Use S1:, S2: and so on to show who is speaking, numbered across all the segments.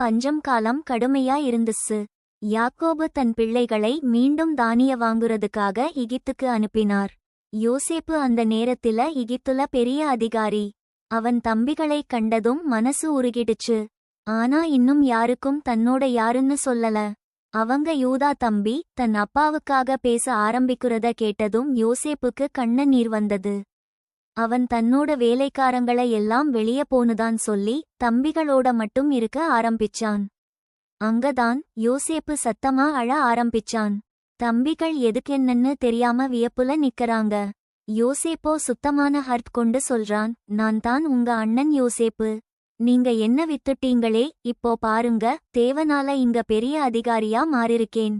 S1: பஞ்சம் காலம் கடுமையா இருந்துச்சு யாக்கோபு தன் பிள்ளைகளை மீண்டும் தானிய வாங்குறதுக்காக இகித்துக்கு அனுப்பினார். யோசேப்பு அந்த நேரத்தில இகித்துல பெரிய அதிகாரி. அவன் தம்பிகளைக் கண்டதும் மனசு உருகிடுச்சு. ஆனா இன்னும் யாருக்கும் தன்னோட யாருன்னு சொல்லல. அவங்க யூதா தம்பி தன் அப்பாவுக்காக பேச ஆரம்பிக்கிறத கேட்டதும் யோசேப்புக்கு கண்ண நீர் வந்தது. அவன் தன்னோட வேலைக்காரங்களை எல்லாம் வெளிய போனுதான் சொல்லி தம்பிகளோட மட்டும் இருக்க ஆரம்பிச்சான். அங்கதான் யோசேப்பு சத்தமா அழ ஆரம்பிச்சான். தம்பிகள் எதுக்கென்னன்னு தெரியாம வியப்புல நிக்கறாங்க. யோசேப்போ சுத்தமான ஹர்த் கொண்டு சொல்றான் நான் தான் உங்க அண்ணன் யோசேப்பு. நீங்க என்ன வித்துட்டீங்களே இப்போ பாருங்க தேவனால இங்க பெரிய அதிகாரியா மாறிருக்கேன்.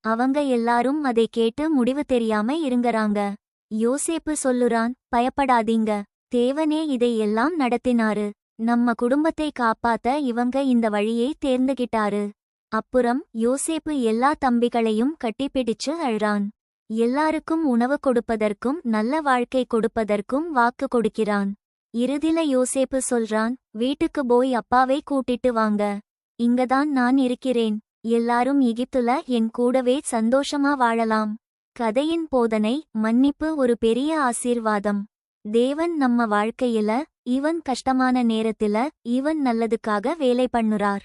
S1: அவங்க எல்லாரும் அதை கேட்டு முடிவு தெரியாம இருங்கறாங்க. யோசேப்பு சொல்லுறான் பயப்படாதீங்க. தேவனே இதை எல்லாம் நடத்தினாரு. நம்ம குடும்பத்தை காப்பாத்த இவங்க இந்த வழியை தேர்ந்துகிட்டாரு. அப்புறம் யோசேப்பு எல்லா தம்பிகளையும் கட்டிப்பிடிச்சு அழ்றான். எல்லாருக்கும் உணவு கொடுப்பதற்கும் நல்ல வாழ்க்கை கொடுப்பதற்கும் வாக்கு கொடுக்கிறான். இறுதில யோசேப்பு சொல்றான் வீட்டுக்கு போய் அப்பாவை கூட்டிட்டு வாங்க. இங்கதான் நான் இருக்கிறேன். எல்லாரும் எகிப்துல என் கூடவே சந்தோஷமா வாழலாம். கதையின் போதனை மன்னிப்பு ஒரு பெரிய ஆசீர்வாதம். தேவன் நம்ம வாழ்க்கையில ஈவன் கஷ்டமான நேரத்தில ஈவன் நல்லதுக்காக வேலை பண்ணுறார்.